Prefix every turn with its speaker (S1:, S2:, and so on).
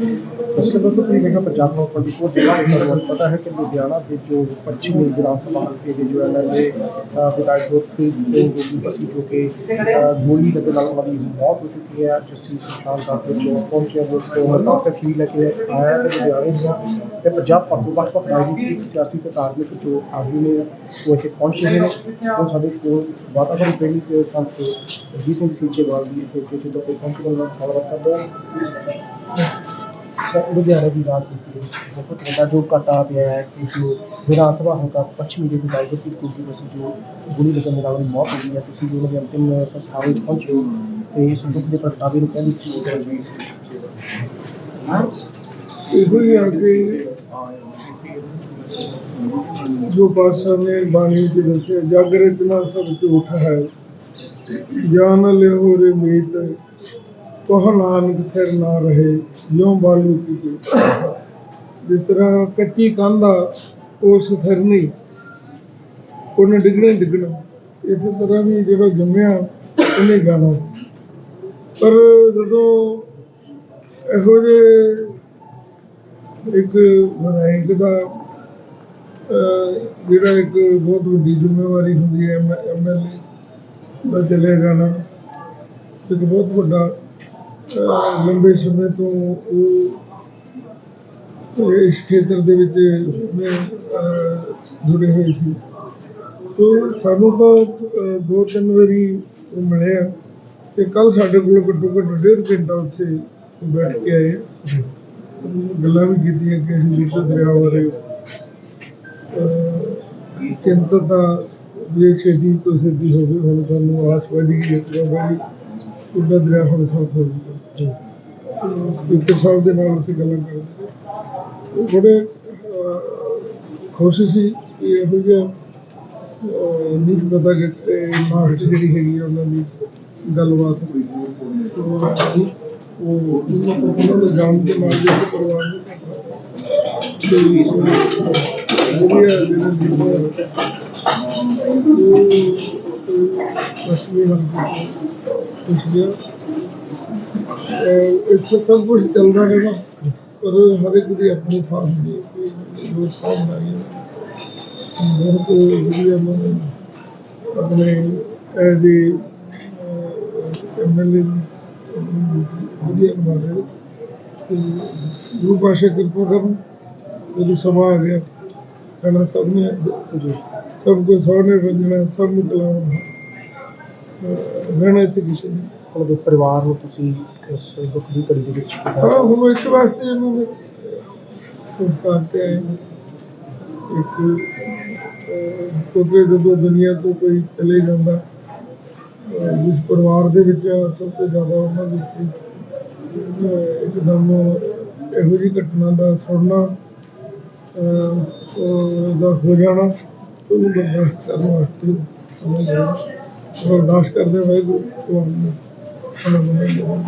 S1: ਇਸ ਤੋਂ ਬਾਅਦ ਤੁਸੀਂ ਦੇਖਿਆ ਪੰਜਾਬ ਨੂੰ 24 ਜ਼ਿਲ੍ਹਾ ਦੇ ਤੁਹਾਨੂੰ ਪਤਾ ਹੈ ਕਿ ਲੁਧਿਆਣਾ ਦੇ ਜੋ ਪੱਛਮੀ ਵਿਧਾਨ ਸਭਾ ਹਲਕੇ ਦੇ ਜੋ ਐਮਐਲਏ ਵਿਧਾਇਕ ਗੁਰਪ੍ਰੀਤ ਸਿੰਘ ਗੋਗੀ ਬਸੀ ਜੋ ਕਿ ਅਹ, ਗੋਲੀ ਲੱਗਣ ਨਾਲ ਉਹਨਾਂ ਦੀ ਮੌਤ ਹੋ ਚੁੱਕੀ ਹੈ ਜਿਸ ਦੀ ਸੰਸਾਰ ਦਾ ਫਿਰ ਜੋ ਪਹੁੰਚਿਆ ਜੋ ਤੋਂ ਤੱਕ ਹੀ ਲੈ ਕੇ ਆਇਆ ਤੇ ਲੁਧਿਆਣੇ ਦੀਆਂ ਤੇ ਪੰਜਾਬ ਭਰ ਤੋਂ ਵੱਖ ਵੱਖ ਰਾਜਨੀਤਿਕ ਸਿਆਸੀ ਤੇ ਧਾਰਮਿਕ ਜੋ ਆਗੂ ਨੇ ਉਹ ਇੱਥੇ ਪਹੁੰਚੇ ਨੇ ਉਹ ਸਾਡੇ ਕੋਲ ਵਾਤਾਵਰਣ ਪ੍ਰੇਮੀ ਤੇ ਸੰਤ ਜੀ ਸਿੰਘ ਸੀਚੇਵਾਲ ਦੀ ਇੱਥੇ ਕਿਸੇ ਤੋਂ ਪਹੁੰਚਣ ਦਾ ਗੱਲਬਾਤ ਕਰਦੇ ਹਾਂ ਸਰ ਲੁਧਿਆਣਾ ਦੀ ਰਾਜਨੀਤੀ ਵਿੱਚ ਬਹੁਤ ਵੱਡਾ ਜੋ ਘਾਟਾ ਪਿਆ ਹੈ ਕਿ ਜੋ ਵਿਧਾਨ ਸਭਾ ਹਲਕਾ ਪੱਛਮੀ ਦੇ ਵਿਧਾਇਕ ਦੀ ਕੁਰਸੀ ਵਿੱਚ ਜੋ ਗੋਲੀ ਲੱਗਣ ਦੇ ਨਾਲ ਉਹਦੀ ਮੌਤ ਹੋ ਗਈ ਹੈ, ਤੁਸੀਂ ਜੋ ਉਹਨਾਂ ਦੇ ਅੰਤਿਮ ਸੰਸਕਾਰ ਵਿੱਚ ਪਹੁੰਚੇ ਹੋ ਤੇ ਇਸ ਦੁੱਖ ਦੇ ਪ੍ਰਗਟਾਵੇ ਨੂੰ ਕਹਿੰਦੇ ਕੀ ਕਰੋਗੇ
S2: ਇਹੋ ਹੀ ਆ ਕਿ ਜੋ ਪਾਤਸ਼ਾਹ ਨੇ ਬਾਣੀ ਚ ਦੱਸਿਆ ਜਗ ਰਚਨਾ ਸਭ ਝੂਠ ਹੈ, ਜਾਨ ਲਿਓ ਰੇ ਮੀਤ ਕਹ ਨਾਨਕ ਫਿਰ ਨਾ ਰਹੇ, ਜਿਉ ਬਾਲੂ ਕੀ ਜਿਸ ਤਰ੍ਹਾਂ ਕੱਚੀ ਕੰਧ ਆ ਉਹ ਸਥਿਰ ਨਹੀਂ। ਉਹਨੇ ਡਿੱਗਣਾ ਹੀ ਡਿੱਗਣਾ। ਇਸੇ ਤਰ੍ਹਾਂ ਵੀ ਜਿਹੜਾ ਜੰਮਿਆ, ਉਹਨੇ ਜਾਣਾ। ਪਰ ਜਦੋਂ ਇਹੋ ਜਿਹੇ ਇੱਕ ਵਿਧਾਇਕ ਦਾ ਜਿਹੜਾ ਇੱਕ ਬਹੁਤ ਵੱਡੀ ਜ਼ਿੰਮੇਵਾਰੀ ਹੁੰਦੀ ਹੈ ਐਮਐਲਏ ਦਾ ਚਲੇ ਜਾਣਾ, ਇੱਕ ਬਹੁਤ ਵੱਡਾ ਲੰਬੇ ਸਮੇਂ ਤੋਂ ਉਹ ਇਸ ਖੇਤਰ ਦੇ ਵਿੱਚ ਜੁੜੇ ਹੋਏ ਸੀ। ਤੋ ਸਾਨੂੰ ਤਾਂ ਦੋ ਤਿੰਨ ਵਾਰੀ ਉਹ ਮਿਲੇ ਆ ਤੇ ਕੱਲ ਸਾਡੇ ਕੋਲ ਘੱਟੋ ਘੱਟ ਡੇਢ ਘੰਟਾ ਉੱਥੇ ਬੈਠ ਕੇ ਆਏ। ਗੱਲਾਂ ਵੀ ਕੀਤੀਆਂ ਕਿ ਅਸੀਂ ਲੀਟਰ ਦਰਿਆ ਬਾਰੇ। ਅਹ, ਚਿੰਤਤ ਤਾਂ ਵੀ ਛੇਤੀ ਤੋਂ ਛੇਤੀ ਹੋਵੇ ਹੁਣ ਸਾਨੂੰ ਆਸ ਵਧੀ ਹੈ ਕਿ ਉਹਦਾ ਦਰਿਆ ਹੁਣ ਸਾਫ਼ ਹੋ ਜਾਊਗਾ। ਸਪੀਕਰ ਸਾਹਿਬ ਦੇ ਨਾਲ ਅਸੀਂ ਗੱਲਾਂ ਕਰਦੇ ਉਹ ਬੜੇ ਖੁਸ਼ ਸੀ ਕਿ ਇਹੋ ਜਿਹਾ ਅਹ, ਨਹੀਂ ਪਤਾ ਕਿ ਮਾਰਚ ਜਿਹੜੀ ਹੈਗੀ ਆ ਉਹਨਾਂ ਦੀ ਗੱਲਬਾਤ ਹੋਈ ਉਹ ਉਹਨਾਂ ਨੂੰ ਜਾਣ ਦੇ ਨਾਲ ਦੇ ਪਰਿਵਾਰ ਨੂੰ ਤੇ ਵਧੀਆ ਜਿਹੜਾ ਉਹ ਪਸ਼ਮੀ ਹਲਕੇ ਕੁਛ ਗਿਆ ਇੱਥੇ ਸਭ ਕੁਝ ਚੱਲਦਾ ਰਹਿਣਾ ਪਰ ਹਰ ਇੱਕ ਦੀ ਆਪਣੀ ਥਾਂ ਹੁੰਦੀ ਹੈ, ਕੋਈ ਹੈ ਬਹੁਤ ਵਧੀਆ ਮੈਂ ਆਪਣੇ ਐਜੀ ਐਮਐਲਏ ਵਧੀਆ ਨਿਭਾਵੇ ਤੇ ਗੁਰੂ ਪਾਸ਼ਾ ਕਿਰਪਾ ਕਰਨ, ਜਦੋਂ ਸਮਾਂ ਆ ਗਿਆ ਕਹਿੰਦਾ ਸਭ ਨੇ ਜੋ ਸਭ ਕੋ ਸੋਨੇ ਬੰਦਣਾ ਸਭ ਨੂੰ ਕਲਾਮ ਰਹਿਣਾ ਇੱਥੇ ਕਿਸੇ ਨੇ।
S1: ਉਹਦੇ ਪਰਿਵਾਰ ਨੂੰ ਤੁਸੀਂ ਇਸ ਦੁੱਖ ਦੀ ਘੜੀ ਦੇ ਵਿੱਚ
S2: ਹਾਂ ਹੁਣ ਇਸ ਵਾਸਤੇ ਇਹਨਾਂ ਦੇ ਸੰਸਕਾਰ ਤੇ ਆਏ ਨੇ। ਇੱਕ ਅਹ, ਕਿਉਂਕਿ ਜਦੋਂ ਦੁਨੀਆ ਤੋਂ ਕੋਈ ਚਲੇ ਜਾਂਦਾ ਜਿਸ ਪਰਿਵਾਰ ਦੇ ਵਿੱਚ ਸਭ ਤੋਂ ਜ਼ਿਆਦਾ ਉਹਨਾਂ ਵਿੱਚ ਇੱਕਦਮ ਇਹੋ ਜਿਹੀ ਘਟਨਾ ਦਾ ਸੁਣਨਾ ਦਾ ਹੋ ਜਾਣਾ ਉਹਨੂੰ ਬਰਦਾਸ਼ਤ ਕਰਨ ਵਾਸਤੇ ਬਰਦਾਸ਼ਤ ਕਰਦੇ ਵਾਹਿਗੁਰੂ ਗੁਰੂ ਨੂੰ